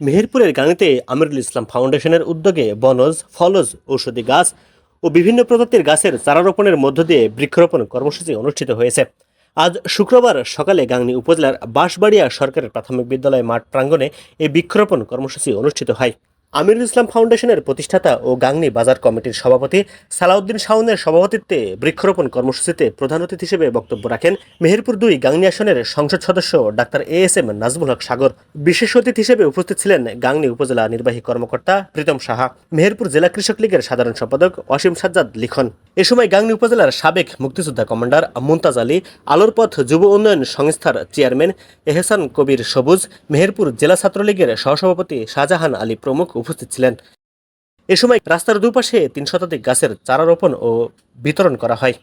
মেহেরপুরের গাঙিতে আমিরুল ইসলাম ফাউন্ডেশনের উদ্যোগে বনজ, ফলজ, ঔষধি গাছ ও বিভিন্ন প্রজাতির গাছের চারা রোপণের মধ্য দিয়ে বৃক্ষরোপণ কর্মসূচি অনুষ্ঠিত হয়েছে। আজ শুক্রবার সকালে গাংনী উপজেলার বাঁশবাড়িয়া সরকারের প্রাথমিক বিদ্যালয় মাঠ প্রাঙ্গণে এই বৃক্ষরোপণ কর্মসূচি অনুষ্ঠিত হয়। আমিরুল ইসলাম ফাউন্ডেশনের প্রতিষ্ঠাতা ও গাংনি বাজার কমিটির সভাপতি সালাউদ্দিন শাওনের সভাপতিত্বে বৃক্ষরোপণ কর্মসূচিতে প্রধান অতিথি হিসেবে বক্তব্য রাখেন মেহেরপুর দুই গাংনি আসনের সংসদ সদস্য doctor A S M Nazmul Haque Sagar. বিশেষ অতিথি হিসেবে উপস্থিত ছিলেন গাংনি উপজেলা নির্বাহী কর্মকর্তা প্রীতম সাহা। মেহেরপুর জেলা কৃষক লীগের সাধারণ সম্পাদক অসীম সাজ্জাদ লিখন। এ সময় গাংনী উপজেলার সাবেক মুক্তিযোদ্ধা কমান্ডার মুমতাজ আলী আলোর পথ যুব উন্নয়ন সংস্থার চেয়ারম্যান এহসান কবির সবুজ, মেহেরপুর জেলা ছাত্রলীগের সহসভাপতি শাহজাহান আলী প্রমুখ উপস্থিত ছিলেন। এ সময় রাস্তার দুপাশে তিন শতাধিক গাছের চারা রোপণ ও বিতরণ করা হয়।